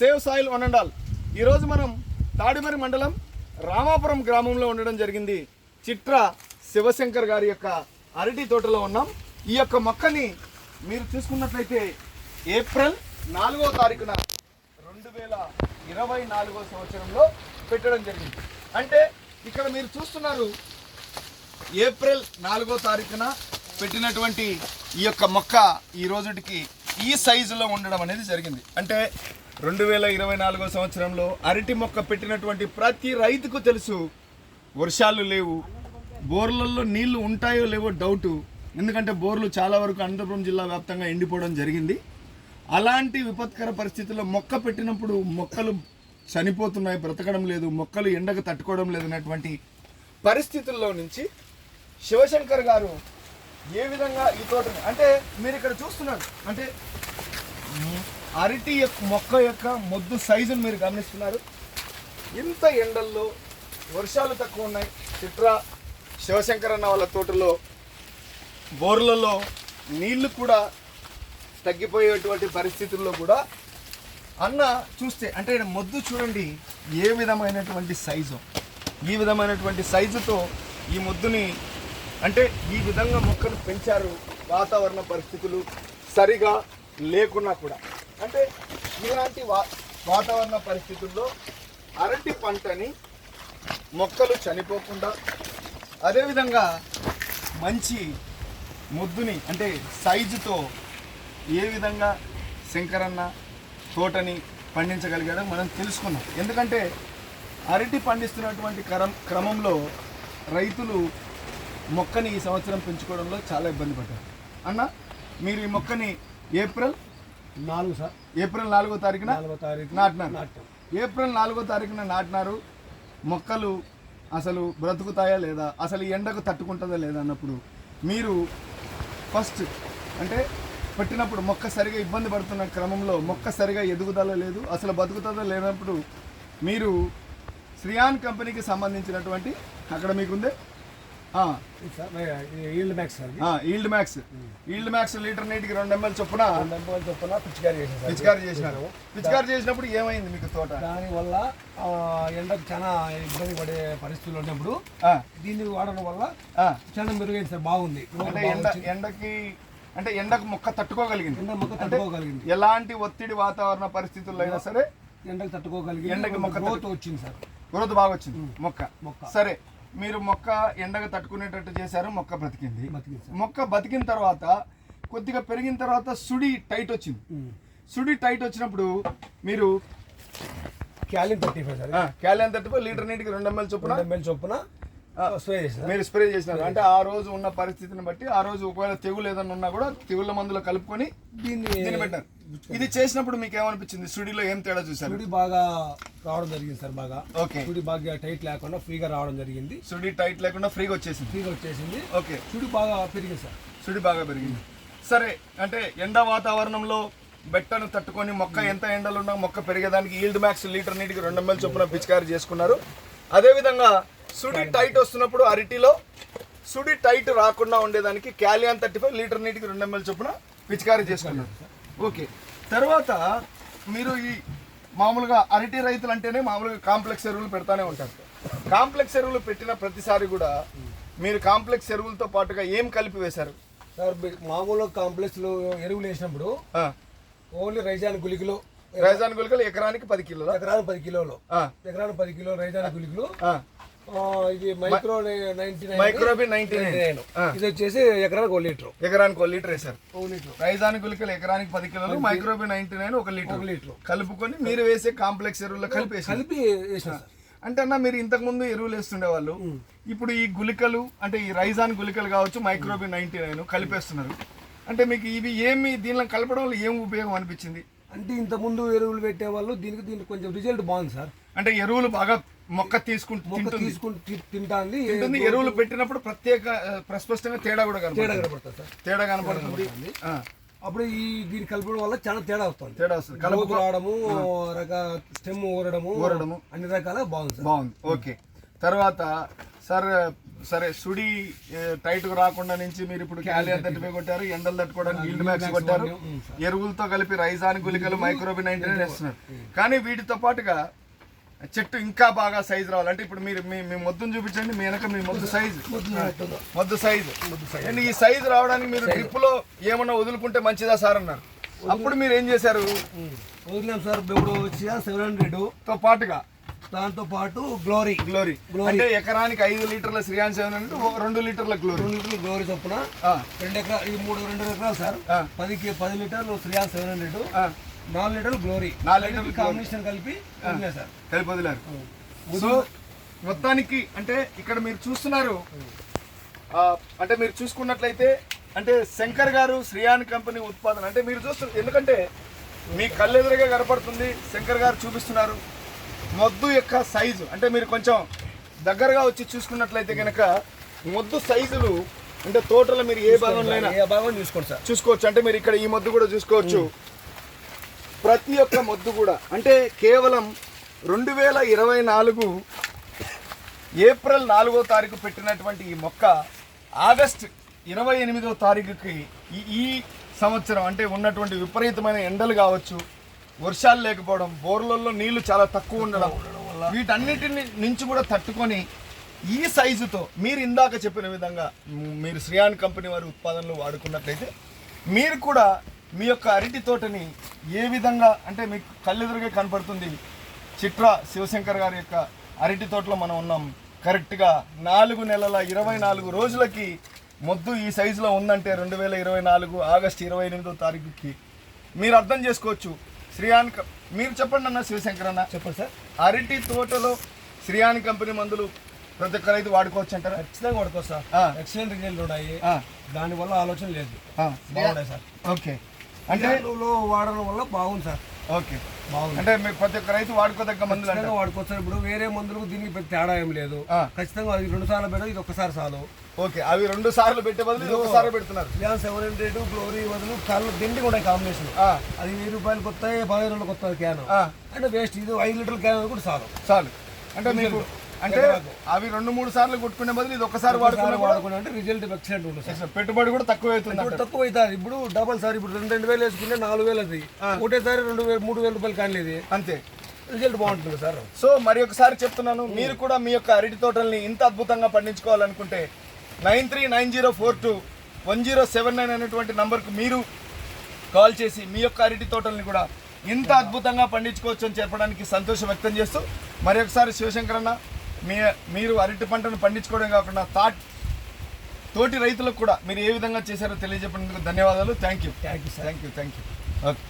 Save soil one and all. ఈరోజు మనం తాడిమరి మండలం రామాపురం గ్రామంలో ఉండడం జరిగింది. చిట్ర శివశంకర్ గారి యొక్క అరటి తోటలో ఉన్నాం. ఈ యొక్క మొక్కని మీరు చూసుకున్నట్లయితే ఏప్రిల్ నాలుగో తారీఖున రెండు వేల ఇరవై నాలుగో సంవత్సరంలో పెట్టడం జరిగింది. అంటే ఇక్కడ మీరు చూస్తున్నారు ఏప్రిల్ నాలుగో తారీఖున పెట్టినటువంటి ఈ యొక్క మొక్క ఈ రోజుటికి ఈ సైజులో ఉండడం అనేది జరిగింది. అంటే రెండు వేల ఇరవై నాలుగో సంవత్సరంలో అరటి మొక్క పెట్టినటువంటి ప్రతి రైతుకు తెలుసు వర్షాలు లేవు బోర్లలో నీళ్ళు ఉంటాయో లేవో డౌటు ఎందుకంటే బోర్లు చాలా వరకు అనంతపురం జిల్లా వ్యాప్తంగా ఎండిపోవడం జరిగింది. అలాంటి విపత్కర పరిస్థితుల్లో మొక్క పెట్టినప్పుడు మొక్కలు చనిపోతున్నాయి బ్రతకడం లేదు మొక్కలు ఎండకు తట్టుకోవడం లేదు అనేటువంటి పరిస్థితుల్లో నుంచి శివశంకర్ గారు ఏ విధంగా ఈ తోటని అంటే మీరు ఇక్కడ చూస్తున్నారు అంటే అరటి యొక్క మొక్క యొక్క మొద్దు సైజును మీరు గమనిస్తున్నారు. ఇంత ఎండల్లో వర్షాలు తక్కువ ఉన్నాయి. చిత్ర శివశంకర్ అన్న వాళ్ళ తోటలో బోర్లలో నీళ్ళు కూడా తగ్గిపోయేటువంటి పరిస్థితుల్లో కూడా అన్న చూస్తే అంటే మొద్దు చూడండి ఏ విధమైనటువంటి సైజు ఈ విధమైనటువంటి సైజుతో ఈ మొద్దుని అంటే ఈ విధంగా మొక్కను పెంచారు వాతావరణ పరిస్థితులు సరిగా లేకున్నా కూడా. అంటే ఇలాంటి వా వాతావరణ పరిస్థితుల్లో అరటి పంటని మొక్కలు చనిపోకుండా అదేవిధంగా మంచి ముద్దుని అంటే సైజుతో ఏ విధంగా శంకరన్న తోటని పండించగలిగాడో మనం తెలుసుకున్నాం ఎందుకంటే అరటి పండిస్తున్నటువంటి క్రమ క్రమంలో రైతులు మొక్కని ఈ సంవత్సరం పెంచుకోవడంలో చాలా ఇబ్బంది పడ్డారు. అన్న మీరు ఈ మొక్కని ఏప్రిల్ నాలుగు సార్. ఏప్రిల్ నాలుగో తారీఖున నాలుగో తారీఖు నాటినారు. నాటాం ఏప్రిల్ నాలుగో తారీఖున నాటినారు. మొక్కలు అసలు బ్రతుకుతాయా లేదా? అసలు ఎండకు తట్టుకుంటుందా లేదా అన్నప్పుడు మీరు ఫస్ట్ అంటే పెట్టినప్పుడు మొక్క సరిగా ఇబ్బంది పడుతున్న క్రమంలో మొక్క సరిగా ఎదుగుదల లేదు అసలు బతుకుతుందో లేనప్పుడు మీరు శ్రియాన్ కంపెనీకి సంబంధించినటువంటి అక్కడ మీకుందే yield max. Yield max yield max litre నీటికి రెండు ఎంఎల్ చొప్పున రెండు చొప్పున పిచికారీ చేసాం సార్ పిచికారి చేసినారు. పిచికారి చేసినప్పుడు ఏమైంది మీకు తోట? దానివల్ల ఎండకు చాలా ఇబ్బంది పడే పరిస్థితులు ఉన్నప్పుడు దీన్ని వాడడం వల్ల. చాలా మెరుగైంది సార్ బాగుంది. అంటే ఎండ ఎండకి అంటే ఎండకు మొక్క తట్టుకోగలిగింది. ఎండ మొక్క తట్టుకోగలిగింది. ఎలాంటి ఒత్తిడి వాతావరణ పరిస్థితుల్లో అయినా సరే ఎండకు తట్టుకోగలిగి ఎండకి మొక్క గ్రోత్ వచ్చింది సార్. గ్రోత్ బాగా వచ్చింది మొక్క. మొక్క. సరే మీరు మొక్క ఎండకు తట్టుకునేటట్టు చేశారు మొక్క బ్రతికింది. మొక్క బతికిన తర్వాత కొద్దిగా పెరిగిన తర్వాత సుడి టైట్ వచ్చింది. సుడి టైట్ వచ్చినప్పుడు మీరు క్యాలిన్ థర్టీ ఫైవ్ సార్. క్యాలియన్ తట్టుకో లీటర్ నీటికి రెండు ఎంఎల్ చొప్పున ఎంఎల్ చొప్పున మీరు స్ప్రే చేసినారు అంటే ఆ రోజు ఉన్న పరిస్థితిని బట్టి ఆ రోజు ఒకవేళ తెగులు ఏదైనా ఉన్నా కూడా తెగుళ్ళ మందులో కలుపుకొని దీన్ని పెట్టారు. ఇది చేసినప్పుడు మీకు ఏమనిపించింది? సుడిలో ఏం తేడా చూసారు సుడి బాగా రావడం జరిగింది సార్ బాగా. ఓకే. సుడి బాగా టైట్ లేకుండా ఫ్రీగా రావడం జరిగింది. సుడి టైట్ లేకుండా ఫ్రీగా వచ్చేసింది. ఫ్రీగా వచ్చేసింది. ఓకే. సుడి బాగా పెరిగింది సార్. సుడి బాగా పెరిగింది. సరే అంటే ఎండ వాతావరణంలో బెట్టను తట్టుకొని మొక్క ఎంత ఎండలు ఉన్నా మొక్క పెరిగేదానికి ఈల్డ్ మ్యాక్స్ లీటర్ నీటికి రెండు ఎంఎల్ చొప్పున పిచికారి చేసుకున్నారు. అదేవిధంగా సుడి టైట్ వస్తున్నప్పుడు అరటిలో సుడి టైట్ రాకుండా ఉండేదానికి క్యాలియాన్ థర్టీ ఫైవ్ లీటర్ నీటికి రెండు ఎంఎల్ చొప్పున పిచికారి చేసుకున్నారు ఓకే. తర్వాత మీరు ఈ మామూలుగా అరటి రైతులు అంటేనే మామూలుగా కాంప్లెక్స్ ఎరువులు పెడతానే ఉంటారు. కాంప్లెక్స్ ఎరువులు పెట్టిన ప్రతిసారి కూడా మీరు కాంప్లెక్స్ ఎరువులతో పాటుగా ఏం కలిపి వేశారు? సార్ మామూలు కాంప్లెక్స్లో ఎరువులు వేసినప్పుడు ఓన్లీ రైజాన్ గులికలు రైజాన్ గుళికలు ఎకరానికి పది కిలోల? ఎకరాలు పది కిలోలు. ఎకరాలు పది కిలో రైజాన్ గులికలు ఇది మైక్రో మైక్రోబి నైన్టీ నైన్ ఇది వచ్చేసి ఎకరానికి ఒక లీటర్. ఎకరానికి ఒక లీటర్ లీటర్. రైజాన్ గుళికలు ఎకరానికి పది కిలోలు మైక్రోబి నైన్టీ నైన్ ఒక లీటర్. ఒక లీటర్. కలుపుకొని మీరు వేసే కాంప్లెక్స్ ఎరువుల్లో కలిపి కలిపి అంటే అన్న మీరు ఇంతకు ముందు ఎరువులు వేస్తుండే వాళ్ళు ఇప్పుడు ఈ గుళికలు అంటే ఈ రైజాన్ గుళికలు కావచ్చు మైక్రోబి నైన్టీ నైన్ కలిపేస్తున్నారు. అంటే మీకు ఇవి ఏమి దీనిలో కలపడం వల్ల ఏం ఉపయోగం అనిపించింది? అంటే ఇంత ముందు ఎరువులు పెట్టే వాళ్ళు దీనికి దీనికి కొంచెం రిజల్ట్ బాగుంది సార్. అంటే ఎరువులు బాగా మొక్క తీసుకుంటూ మొక్క తింటుంది. తీసుకుని తి- తింటాంది. ఎరువులు పెట్టినప్పుడు ప్రత్యేక ప్రస్పష్టంగా తేడా కూడా తేడా కనపడుతుంది కనబడుతుంది సార్. తేడా కనపడుతుంది అప్పుడు ఈ దీన్ని కలపడం వల్ల చాలా తేడా వస్తుంది. తేడా వస్తుంది. కలుపు రావడము రక స్టెమ్ ఊరడము ఊరడము. అన్ని రకాల బాగుంది బాగుంది. ఓకే. తర్వాత సార్ సరే సుడి టైట్గా రాకుండా నుంచి మీరు ఇప్పుడు క్యాలియర్ తట్టిపోయి కొట్టారు ఎండలు తట్టుకోవడానికి మ్యాక్స్ కొట్టారు. ఎరువులతో కలిపి రైజాన్ గుళికలు మైక్రోబి నైన్టీన్ వేస్తున్నారు. కానీ వీటితో పాటుగా చెట్టు ఇంకా బాగా సైజు రావాలి. అంటే ఇప్పుడు మీరు మీ మీ మొద్దును చూపించండి మీ వెనక మీ మొద్దు సైజు మొద్దు సైజు అండ్ ఈ సైజు రావడానికి మీరు డ్రిప్లో ఏమన్నా వదులుకుంటే మంచిదా సార్ అన్నారు. అప్పుడు మీరు ఏం చేశారు? వదిలేం సార్ ఇప్పుడు సెవెన్ హండ్రెడ్తో పాటుగా దాంతో పాటు గ్లోరీ గ్లోరీ అంటే ఎకరానికి ఐదు లీటర్ల శ్రీయాన్ సెవెన్ అంటే రెండు లీటర్ల గ్లోరీ రెండు లీటర్లు గ్లోరీ చొప్పున రెండు ఎకరా ఇది మూడు రెండు ఎకరాలు సార్. పదికి పది లీటర్లు శ్రీయా సెవెన్ హండ్రెడ్ నాలుగు లీటర్లు గ్లోరీ నాలుగు లీటర్లు కాంబినేషన్ కలిపి సార్ కలిపి వదిలారు సో మొత్తానికి అంటే ఇక్కడ మీరు చూస్తున్నారు. అంటే మీరు చూసుకున్నట్లయితే అంటే శంకర్ గారు శ్రీయాన్ కంపెనీ ఉత్పాదన అంటే మీరు చూస్తున్నారు ఎందుకంటే మీ కళ్ళెదురుగా కనపడుతుంది శంకర్ గారు చూపిస్తున్నారు. మొద్దు యొక్క సైజు. అంటే మీరు కొంచెం దగ్గరగా వచ్చి చూసుకున్నట్లయితే కనుక మొద్దు సైజులు అంటే తోటలో మీరు ఏ భాగంలో అయినా ఏ భాగం చూసుకోండి సార్. చూసుకోవచ్చు. అంటే మీరు ఇక్కడ ఈ మొద్దు కూడా చూసుకోవచ్చు. ప్రతి ఒక్క మొద్దు కూడా. అంటే కేవలం రెండు వేల ఇరవై నాలుగు ఏప్రిల్ నాలుగో తారీఖు పెట్టినటువంటి ఈ మొక్క ఆగస్ట్ ఇరవై ఎనిమిదో తారీఖుకి ఈ ఈ సంవత్సరం అంటే ఉన్నటువంటి విపరీతమైన ఎండలు కావచ్చు. వర్షాలు లేకపోవడం బోర్లలో నీళ్ళు చాలా తక్కువ ఉండడం వీటన్నిటిని నుంచి కూడా తట్టుకొని ఈ సైజుతో మీరు ఇందాక చెప్పిన విధంగా మీరు శ్రియాన్ కంపెనీ వారి ఉత్పాదనలు వాడుకున్నట్లయితే మీరు కూడా మీ యొక్క అరటి తోటని ఏ విధంగా అంటే మీకు కళ్ళెదురుగా కనపడుతుంది. చిట్రా శివశంకర్ గారి యొక్క అరటి తోటలో మనం ఉన్నాం. కరెక్ట్గా నాలుగు నెలల ఇరవై నాలుగు రోజులకి మొద్దు ఈ సైజులో ఉందంటే రెండు వేల ఇరవై నాలుగు ఆగస్ట్ ఇరవై ఎనిమిదో తారీఖుకి మీరు అర్థం చేసుకోవచ్చు. శ్రీయాన్ మీరు చెప్పండి అన్న శివశంకర్ అన్న. చెప్పండి సార్. అరటి తోటలో శ్రీయాన్ కంపెనీ మందులు ప్రతి ఒక్క రైతు వాడుకోవచ్చు అంటారా? ఖచ్చితంగా పడుకో సార్. ఎక్సలెంట్ రిజల్ట్ ఉన్నాయి. దానివల్ల ఆలోచన లేదు. బాగున్నాయి సార్. ఓకే. అంటే అంటే వాడడం వల్ల బాగుంది సార్. ఓకే. అంటే మీరు ప్రతి ఒక్క రైతు వాడుకోదగ్గ మందులు వాడుకోవచ్చు. ఇప్పుడు వేరే మందులకు దీనికి పెద్ద తేడా ఏం లేదు. ఖచ్చితంగా అది రెండు సార్లు పెట్టదు ఇది ఒక్కసారి చాలు. ఓకే. అవి రెండు సార్లు పెట్టే బదులు ఇది ఒకసారి పెడుతున్నారు. సెవెన్ హండ్రెడ్ గ్లోరీ బదులు కళ్ళు దిండి కూడా కాంబినేషన్ ఆ, అది వెయ్యి రూపాయలు కొత్తాయి పదిహేను రోజులు కొత్త క్యాన్. అంటే వేస్ట్ ఇది ఐదు లీటర్ల క్యాన్ కూడా చాలు. చాలు. అంటే మీకు అంటే అవి రెండు మూడు సార్లు కొట్టుకునే బదులు ఇది ఒకసారి వాడుకున్న అంటే రిజల్ట్ ఎక్సలెంట్ ఉంటుంది. సార్ పెట్టుబడి కూడా తక్కువ అవుతుంది తక్కువ అవుతుంది. ఇప్పుడు డబల్ సార్ ఇప్పుడు రెండు రెండు వేలు వేసుకుంటే నాలుగు వేలు అది ఒకటేసారి రెండు వేలు మూడు వేల రూపాయలు కానీ ఇది అంతే. రిజల్ట్ బాగుంటుంది సార్. సో మరి ఒకసారి చెప్తున్నాను మీరు కూడా మీ యొక్క అరటి తోటల్ని ఇంత అద్భుతంగా పండించుకోవాలనుకుంటే nine three nine zero four two one zero seven nine అనేటువంటి నంబర్కు మీరు కాల్ చేసి మీ యొక్క అరటి తోటల్ని కూడా ఇంత అద్భుతంగా పండించుకోవచ్చు అని చెప్పడానికి సంతోషం వ్యక్తం చేస్తూ మరి ఒకసారి శివశంకర్ అన్న మీ మీరు అరటి పంటను పండించుకోవడం కాకుండా తాట్ తోటి రైతులకు కూడా మీరు ఏ విధంగా చేశారో తెలియజెప్పడానికి ధన్యవాదాలు. Thank you thank you thank you thank you